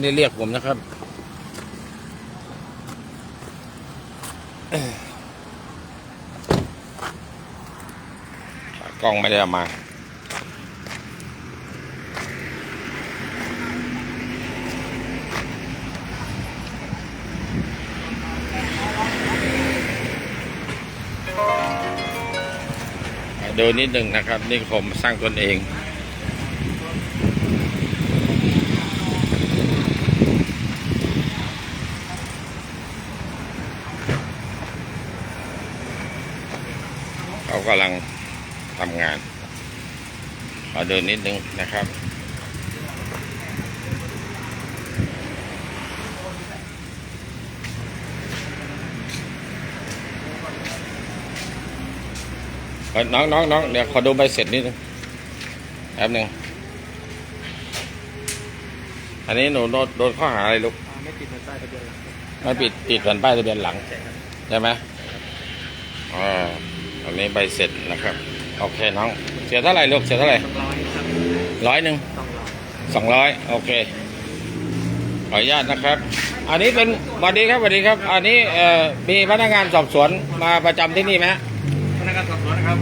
ไม่ได้เรียกผมนะครับ กล้องไม่ได้ามาดูนิดหนึ่งนะครับ นี่ผมสร้างตนเอง กำลังทำงานขอดูนิดนึงนะครับเอ้ยน้องน้องน้องเดี๋ยวขอดูใบเสร็จนิดนึงแป๊บหนึ่งอันนี้หนูโดนโดนข้อหาอะไรลูกไม่ติดในใต้ทะเบียนหลักไม่ปิดติดแผ่นป้ายทะเบียนหลังใช่ไหมอ๋อ อันนี้ใบเสร็จนะครับ โอเคน้อง เสียเท่าไหร่ลูก เสียเท่าไหร่สองร้อยครับร้อยหนึ่งสองร้อยสองร้อยโอเค ขออนุญาตนะครับ อันนี้เป็นสวัสดีครับสวัสดีครับ อันนี้เอ่อมีพนักงานสอบสวนมาประจำที่นี่ไหมฮะพนักงานสอบสวนนะครับ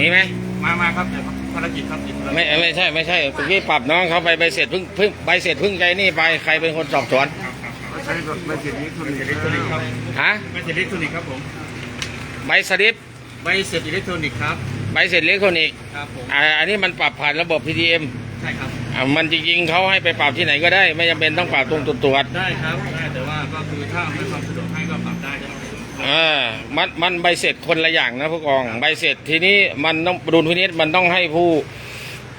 มีไหม มามาครับเดี๋ยวครับภารกิจครับติดภารกิจไม่ไม่ใช่ไม่ใช่เมื่อกี้ปรับน้องเขาไปใบเสร็จเพิ่งเพิ่งใบเสร็จเพิ่งใจนี่ไปใครเป็นคนสอบสวนครับครับไม่ใช่ไม่เสร็จอิเล็กทรอนิกส์อิเล็กทรอนิกส์ครับฮะไม่เสร็จอิเล็กทรอนิกส์ครับผมใบสลิป ไม่เสร็จอิเล็กทรอนิกส์ครับใบเสร็จอิเล็กทรอนิกส์ครับผมอ่าอันนี้มันปรับผ่านระบบ PTM ใช่ครับอ่ามันจริงๆเขาให้ไปปรับที่ไหนก็ได้ ไม่จำเป็นต้องปรับตรงจุดตรวจได้ครับได้แต่ว่าก็คือถ้าไม่ความสะดวกให้ก็ปรับได้ครับอ่ามันมันใบเสร็จคนละอย่างนะผู้กองใบเสร็จทีนี้มันต้องดุลพินิษมันต้องให้ผู้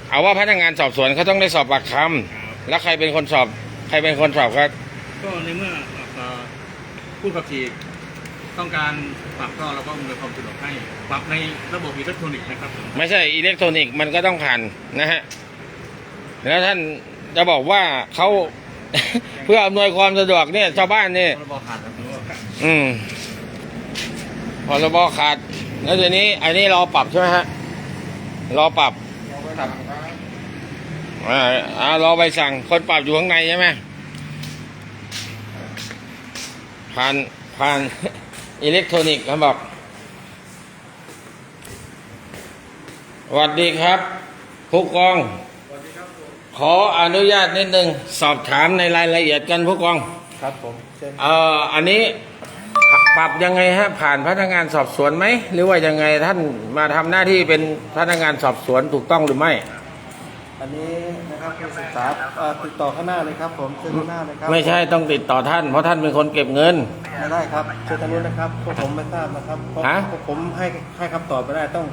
เอาว่าพนักงานสอบสวนเขาต้องได้สอบปากคำแล้วใครเป็นคนสอบ ใครเป็นคนสอบครับก็ในเมื่อเอ่อผู้ขับขี่ ต้องการปรับก็เราก็อำนวยความสะดวกให้ปรับในระบบอิเล็กทรอนิกส์นะครับผมไม่ใช่อิเล็กทรอนิกส์มันก็ต้องผ่านนะฮะแล้วท่านจะบอกว่าเขา เพื่ออำนวยความสะดวกเนี่ยชาวบ้านเนี่ยพรบขาดแบบนี้อืมพรบขาด แล้วทีนี้อันนี้รอปรับใช่ไหมฮะรอปรับอ่าอ่ารอใบสั่งคนปรับอยู่ข้างในใช่ไหมผ่านผ่าน อิเล็กทรอนิกส์เขาบอกสวัสดีครับ ผู้กอง ขออนุญาตนิดนึง สอบถามในรายละเอียดกันผู้กอง ครับผมเช่นเอ่ออันนี้ปรับยังไงฮะ ผ่านพนักงานสอบสวนไหม หรือว่ายังไงท่านมาทำหน้าที่เป็นพนักงานสอบสวนถูกต้องหรือไม่ อันนี้นะครับคุณศึกษาเอ่อติดต่อข้างหน้าเลยครับ ผมเชิญข้างหน้าเลยครับไม่ใช่ต้องติดต่อท่าน เพราะท่านเป็นคนเก็บเงิน ไม่ได้ครับเชิญทางนู้นนะครับพวกผมไม่ทราบนะครับเพราะฮะ พวกผมให้ให้คำตอบไม่ได้ต้อง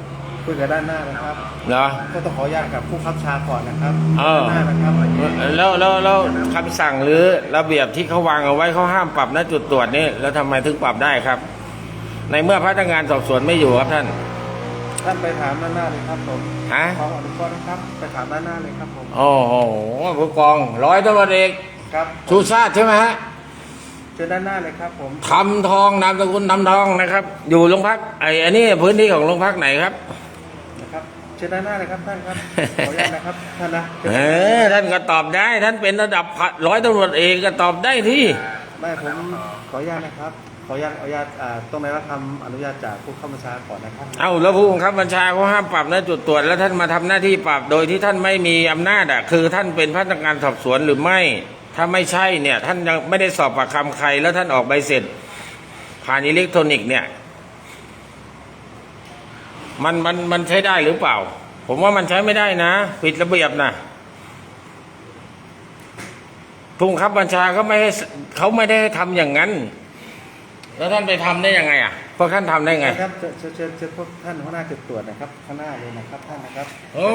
คุยกับด้านหน้านะครับ เหรอ ก็ต้องขออนุญาตกับผู้คับชาก่อนนะครับเออ ด้านหน้านะครับแล้วแล้วแล้วคำสั่งหรือระเบียบที่เขาวางเอาไว้เขาห้ามปรับณจุดตรวจนี่แล้วทำไมถึงปรับได้ครับ ในเมื่อพนักงานสอบสวนไม่อยู่ครับท่าน ท่านไปถามด้านหน้าเลยครับผมฮะขออนุญาตนะครับ ไปถามด้านหน้าเลยครับผม โอ้โหผู้กองร้อยตำรวจเอกครับชูชาติใช่ไหมฮะเชิญด้านหน้าเลยครับผมคำทองนามสกุลนำทองนะครับ อยู่โรงพักไอ้อันนี้พื้นที่ของโรงพักไหนครับนะครับเชิญด้านหน้าเลยครับท่านครับขออนุญาตนะครับท่านนะเชิญเออท่านก็ตอบได้ ท่านเป็นระดับร้อยตำรวจเอกก็ตอบได้ที่ไม่ผมขออนุญาตนะครับข ออนุญาตขออนุญาตอ่าต้องได้รับคำอนุญาตจากผู้เข้าบัญชาก่อนนะครับเอาแล้วผู้บังคับบัญชาเขาห้ามปรับนะจุดตรวจแล้วท่านมาทำหน้าที่ปรับโดยที่ท่านไม่มีอำนาจอะคือท่านเป็นพนักงานสอบสวนหรือไม่ ถ้าไม่ใช่เนี่ย ท่านยังไม่ได้สอบปากคำใคร แล้วท่านออกใบเสร็จ ผ่านอิเล็กทรอนิกส์เนี่ย มันมันมันใช้ได้หรือเปล่า ผมว่ามันใช้ไม่ได้นะผิดระเบียบนะผู้บังคับบัญชาเขาไม่ให้เขาไม่ได้ทำอย่างนั้น แล้วท่านไปทำได้ยังไงอะพวกท่านทำได้ไงครับเชิญเชิญเชิญเชิญพวกท่านหัวหน้าจุดตรวจนะครับข้างหน้าเลยนะครับท่านนะครับโอ้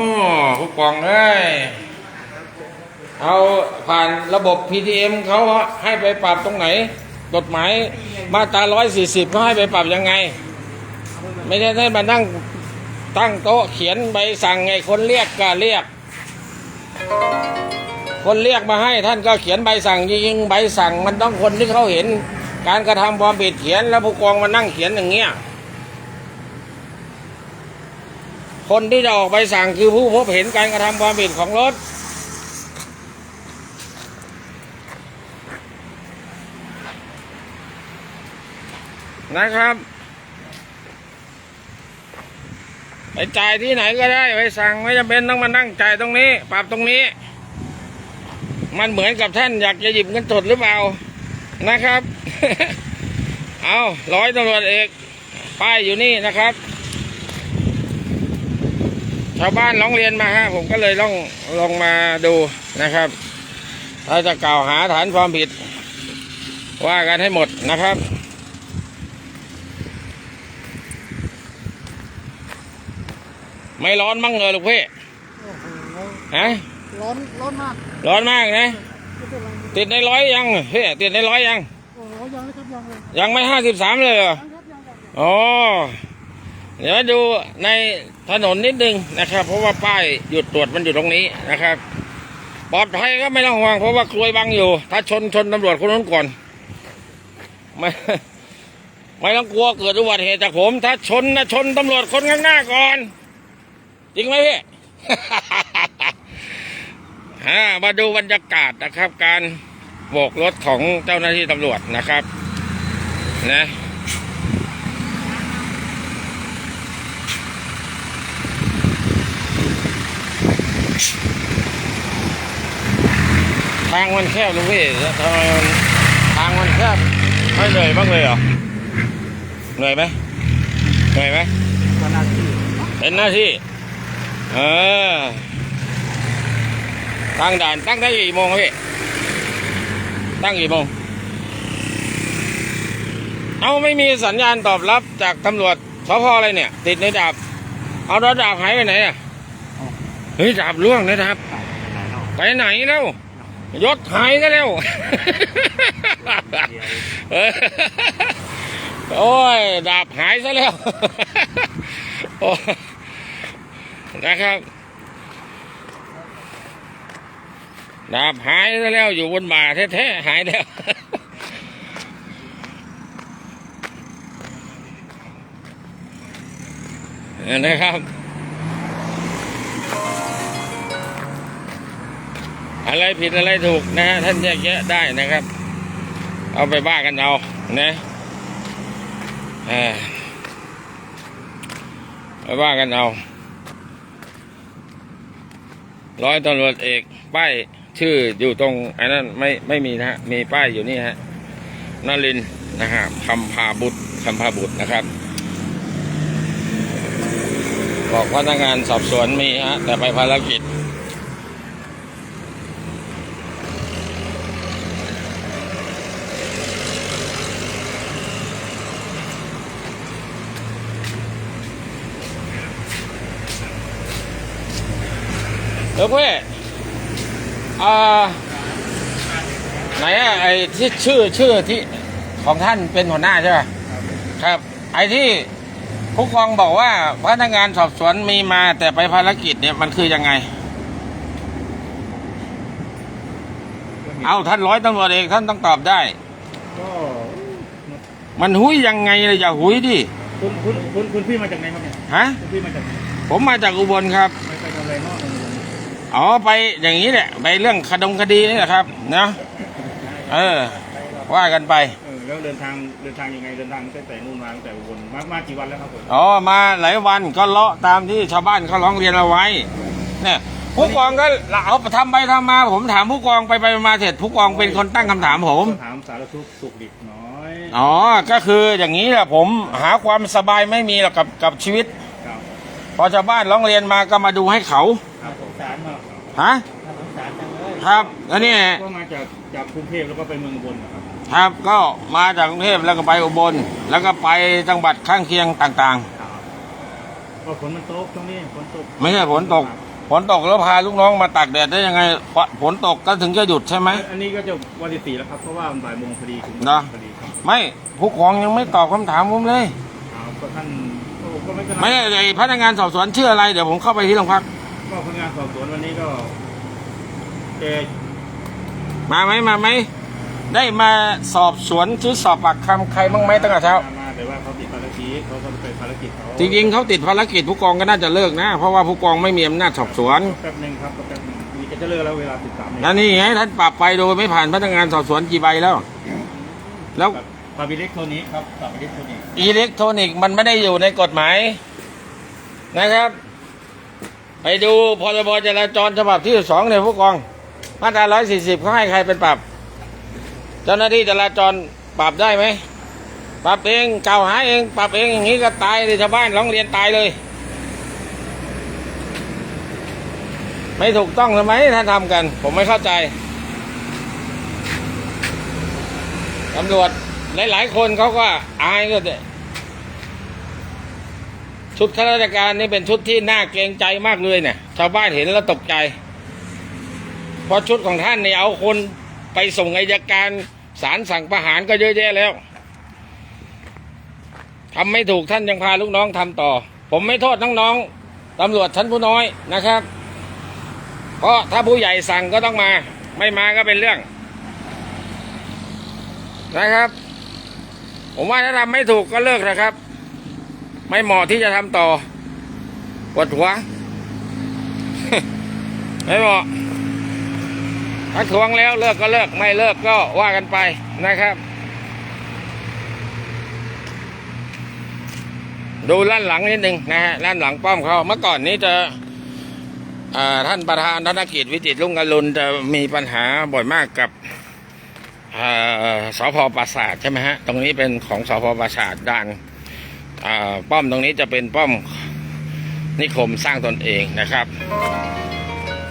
ผู้กองเอ้ยเอาผ่านระบบ PTM เขาให้ไปปรับตรงไหน กฎหมายมาตรา140เขาให้ไปปรับยังไง ไม่ใช่ให้มานั่งตั้งโต๊ะเขียนใบสั่งไงคนเรียกก็เรียก คนเรียกมาให้ท่านก็เขียนใบสั่งจริงๆใบสั่งมันต้องคนที่เขาเห็น การกระทำความผิดเขียนแล้วผู้กองมานั่งเขียนอย่างเงี้ย คนที่จะออกใบสั่งคือผู้พบเห็นการกระทำความผิดของรถ นะครับไปจ่ายที่ไหนก็ได้ไปสั่งไม่จำเป็นต้องมานั่งจ่ายตรงนี้ ปรับตรงนี้ มันเหมือนกับท่านอยากจะหยิบเงินสดหรือเปล่า นะครับ เอาร้อยตำรวจเอกป้ายอยู่นี่นะครับ ชาวบ้านร้องเรียนมาฮะผมก็เลยต้องลงมาดูนะครับถ้าจะกล่าวหาฐานความผิด ว่ากันให้หมดนะครับไม่ร้อนมั้งเลยลูกพี่โอ้โหฮะ ร้อน ร้อนมาก ร้อนมากนะไม่เป็นไร ติดในร้อยยังพี่ติดในร้อยยังโอ้โหยังเลยครับยังเลยยังไม่ห้าสิบสามเลยเหรอยังครับยังยังอ๋อเดี๋ยวดูในถนนนิดนึงนะครับ เพราะว่าป้ายหยุดตรวจมันอยู่ตรงนี้นะครับปลอดภัยก็ไม่ต้องห่วงเพราะว่ากลวยบังอยู่ ถ้าชนชนตำรวจคนนั้นก่อนไม่ไม่ต้องกลัวเกิดอุบัติเหตุจากผม ถ้าชนนะชนตำรวจคนข้างหน้าก่อน จริงไหมพี่ อ่ามาดูบรรยากาศนะครับ การโบกรถของเจ้าหน้าที่ตำรวจนะครับนะทางมันแคบลูกพี่แล้วทำไมมันทางมันแคบไม่เหนื่อยบ้างเลยเหรอเหนื่อยไหมเหนื่อยไหมก็หน้าที่เป็นหน้าที่ เออ ตั้งด่านตั้งได้กี่โมงครับพี่ ตั้งกี่โมง เอาไม่มีสัญญาณตอบรับจากตำรวจสพอะไรเนี่ย ติดในดาบ เอารถดาบหายไปไหนอะเฮ้ยดาบล่วงนะดาบไปไหนแล้วยศหายก็แล้วเออโอ้ย ดาบหายซะแล้วโอ้นะครับ ดาบหายแล้วอยู่บนบ่าแท้ๆหายแล้วนะครับ อะไรผิดอะไรถูกนะฮะท่านแยกแยะได้นะครับ เอาไปบ้ากันเอานะเอ่อไปบ้ากันเอาร้อยตำรวจเอกป้าย ชื่ออยู่ตรงไอ้นั่นไม่ไม่มีนะฮะมีป้ายอยู่นี่ฮะนลินนะฮะคำพาบุตรคำพาบุตรนะครับ บอกพนักงานสอบสวนมีฮะแต่ไปภารกิจเออเพื่อ อ่าไหนอะไอ้ที่ชื่อชื่อที่ของท่านเป็นหัวหน้าใช่ไหมครับ ไอ้ที่ผู้กองบอกว่าพนักงานสอบสวนมีมาแต่ไปภารกิจเนี่ยมันคือยังไง เอาท่านร้อยตำรวจเอกท่านต้องตอบได้ ก็มันหุยยังไงเลยอย่าหุยดิคุณคุณคุณคุณพี่มาจากไหนครับเนี่ยฮะคุณพี่มาจากไหนผมมาจากอุบลครับไม่ไปทำอะไรนอกจากนี้ อ๋อไปอย่างนี้แหละไปเรื่องคดงคดีนี่แหละครับนะเออ ว่ากันไปเออแล้วเดินทางเดินทางยังไงเดินทางตั้งแต่นู่นมาตั้งแต่อุบลมามากี่วันแล้วครับผมอ๋อมาหลายวันก็เลาะตามที่ชาวบ้านเขาร้องเรียนเอาไว้เนี่ยผู้กองก็เอาทำไปทำมา ผมถามผู้กองไปไปมาเสร็จผู้กองเป็นคนตั้งคำถามผมถามสารทุกข์สุขดิบน้อยอ๋อก็คืออย่างนี้แหละผมหาความสบายไม่มีหรอกกับกับชีวิตครับพอชาวบ้านร้องเรียนมาก็มาดูให้เขา ครับผมสารมาฮะครับแล้วนี่ก็มาจากจากกรุงเทพแล้วก็ไปเมืองอุบลนะครับครับก็มาจากกรุงเทพแล้วก็ไปอุบล แล้วก็ไปจังหวัดข้างเคียงต่างก็ฝนมันตกช่วงนี้ฝนตกๆ ไม่ใช่ฝนตกฝนตกแล้วพาลูกน้องมาตากแดดได้ยังไงฝนตกก็ถึงจะหยุดใช่ไหม อันนี้ก็จะวันที่สี่แล้วครับเพราะว่ามันบ่ายโมงพอดีถึงเนอะพอดีครับไม่ผู้กองยังไม่ตอบคำถามผมเลย ครับก็ท่านก็ก็ไม่เป็นไรไม่ไอ้พนักงานสอบสวนชื่ออะไรเดี๋ยวผมเข้าไปที่โรงพัก ก็พนักงานสอบสวนวันนี้ก็แกมาไหมมาไหมได้มาสอบสวนหรือสอบปากคำใครบ้างไหมตั้งแต่เช้า มาแต่ว่าเขาติดภารกิจเขาก็ไปภารกิจเขาจริงๆเขาติดภารกิจผู้กองก็น่าจะเลิกนะ เพราะว่าผู้กองไม่มีอำนาจสอบสวนแป๊บหนึงครับแป๊บหนึงมีก็จะเลิกแล้วเวลาสิบสามแล้วนี่ไงท่านปรับไปโดยไม่ผ่านพนักงานสอบสวนกี่ใบแล้ว แล้วปรับอิเล็กทรอนิกส์ครับปรับอิเล็กทรอนิกส์อิเล็กทรอนิกส์มันไม่ได้อยู่ในกฎหมายนะครับ ไปดูพรบจราจรฉบับที่สองเนี่ยผู้กอง มาตราร้อยสี่สิบเขาให้ใครเป็นปรับ เจ้าหน้าที่จราจรปรับได้ไหม ปรับเองกล่าวหาเองปรับเองอย่างนี้ก็ตายเลยชาวบ้านร้องเรียนตายเลย ไม่ถูกต้องทำไมถ้าทำกัน ผมไม่เข้าใจตำรวจหลาย ๆ คนเขาก็อายก็ได้ ชุดข้าราชการนี่เป็นชุดที่น่าเกรงใจมากเลยเนี่ยชาวบ้านเห็นแล้วตกใจ เพราะชุดของท่านเนี่ยเอาคนไปส่งอายการศาลสั่งประหารก็เยอะแยะแล้วทำไม่ถูกท่านยังพาลูกน้องทำต่อ ผมไม่โทษน้องๆตำรวจชั้นผู้น้อยนะครับ เพราะถ้าผู้ใหญ่สั่งก็ต้องมา ไม่มาก็เป็นเรื่อง นะครับ ผมว่าถ้าทำไม่ถูกก็เลิกนะครับ ไม่เหมาะที่จะทำต่อปวดหัว ไม่เหมาะถ้าทวงแล้วเลิกก็เลิก ไม่เลิกก็ว่ากันไปนะครับ ดูล้านหลังนิดหนึ่งนะฮะล้านหลังป้อมเขาเมื่อก่อนนี้จะท่านประธานธนกิจวิจิตรลุงอรุณจะมีปัญหาบ่อยมากกับสพปราสาทใช่ไหมฮะ ตรงนี้เป็นของสพปราสาทด่าน ป้อมตรงนี้จะเป็นป้อมนิคมสร้างตนเองนะครับ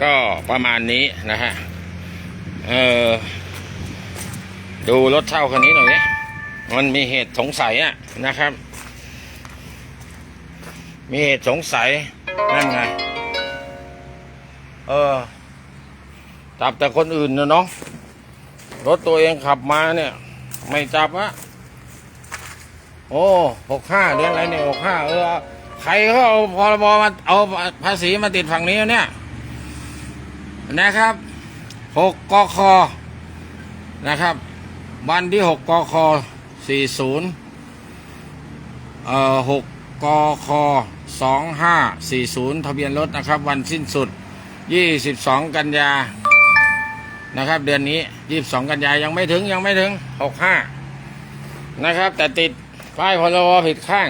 ก็ประมาณนี้นะฮะเออดูรถเช่าคันนี้หน่อยเนี่ยมันมีเหตุสงสัยอะนะครับ มีเหตุสงสัยนั่นไง เออจับแต่คนอื่นนะเนาะรถตัวเองขับมาเนี่ย ไม่จับอะ โอ้หกห้าเดือนอะไรเนี่ยหกห้าเออ ใครเขาเอาพรบมาเอาภาษีมาติดฝั่งนี้เนี่ย นะครับหกกคนะครับ วันที่หกกคสี่ศูนย์เอ่อหกกคสองห้าสี่ศูนย์ทะเบียนรถนะครับ วันสิ้นสุด22กันยานะครับ เดือนนี้22กันยายังไม่ถึงยังไม่ถึง65นะครับ แต่ติด ป้ายพรบผิดข้าง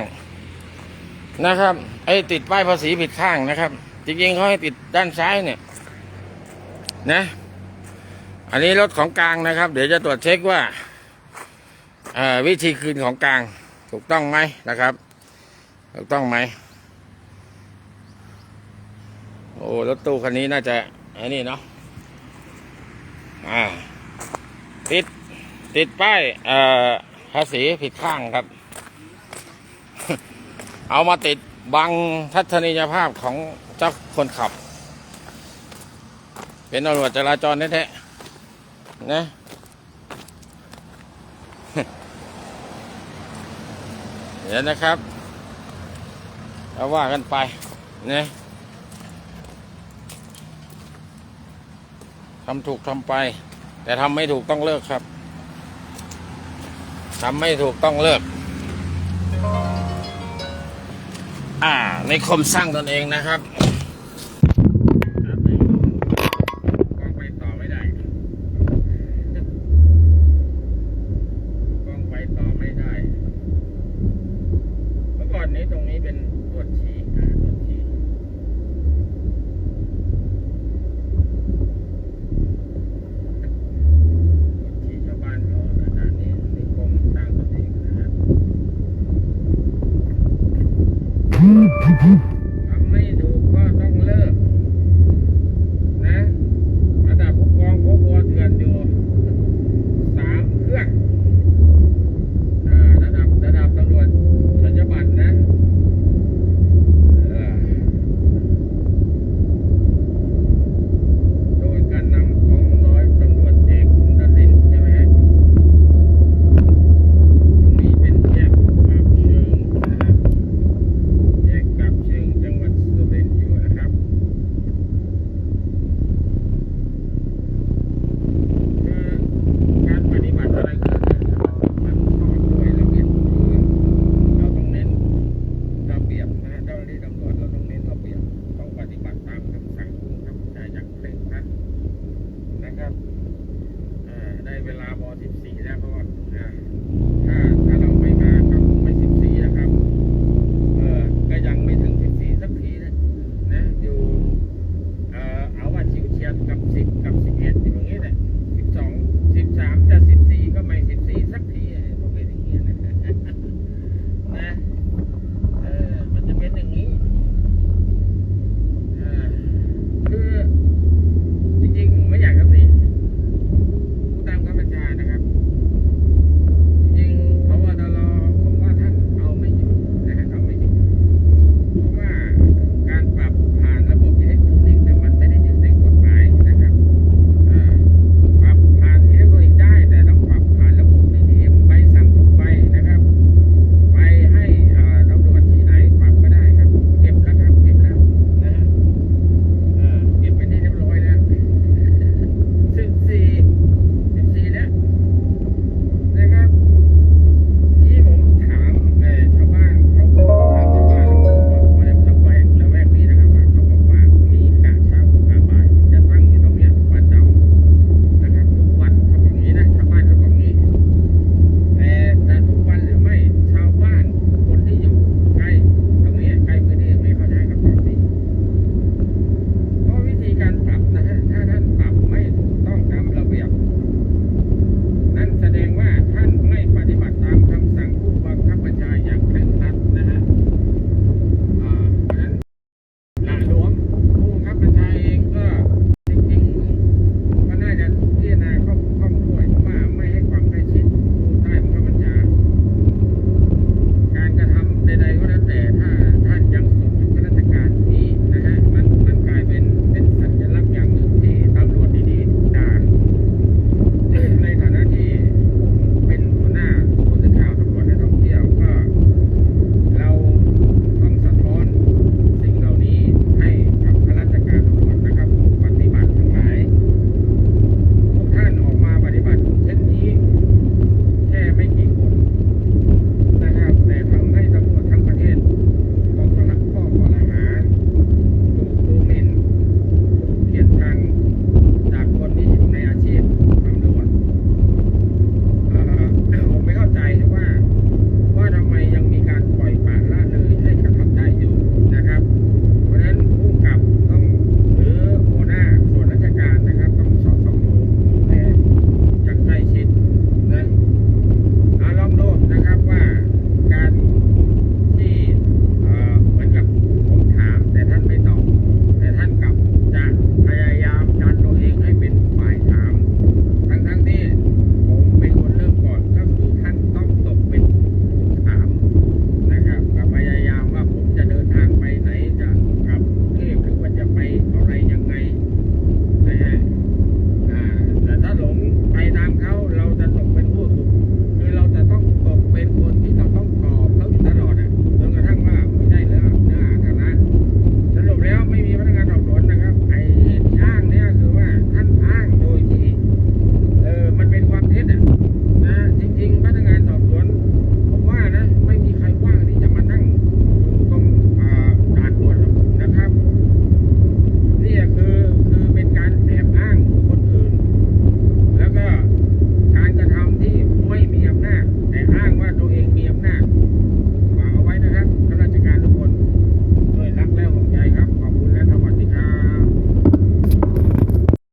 นะครับไอ้ติดป้ายภาษีผิดข้างนะครับ จริงๆเขาให้ติดด้านซ้ายเนี่ย นะ อันนี้รถของกลางนะครับ เดี๋ยวจะตรวจเช็คว่าวิธีคืนของกลางถูกต้องไหมนะครับ ถูกต้องไหมโอ้รถตู้คันนี้น่าจะไอ้นี่เนาะอ่าติดติดป้ายภาษีผิดข้างครับ เอามาติดบังทัศนียภาพของเจ้าคนขับ เป็นตำรวจจราจรแท้ๆนะเดี๋ยวนะครับแล้วว่ากันไปนะทำถูกทำไป แต่ทำไม่ถูกต้องเลิกครับทำไม่ถูกต้องเลิก อ่าในคมสร้างตนเองนะครับ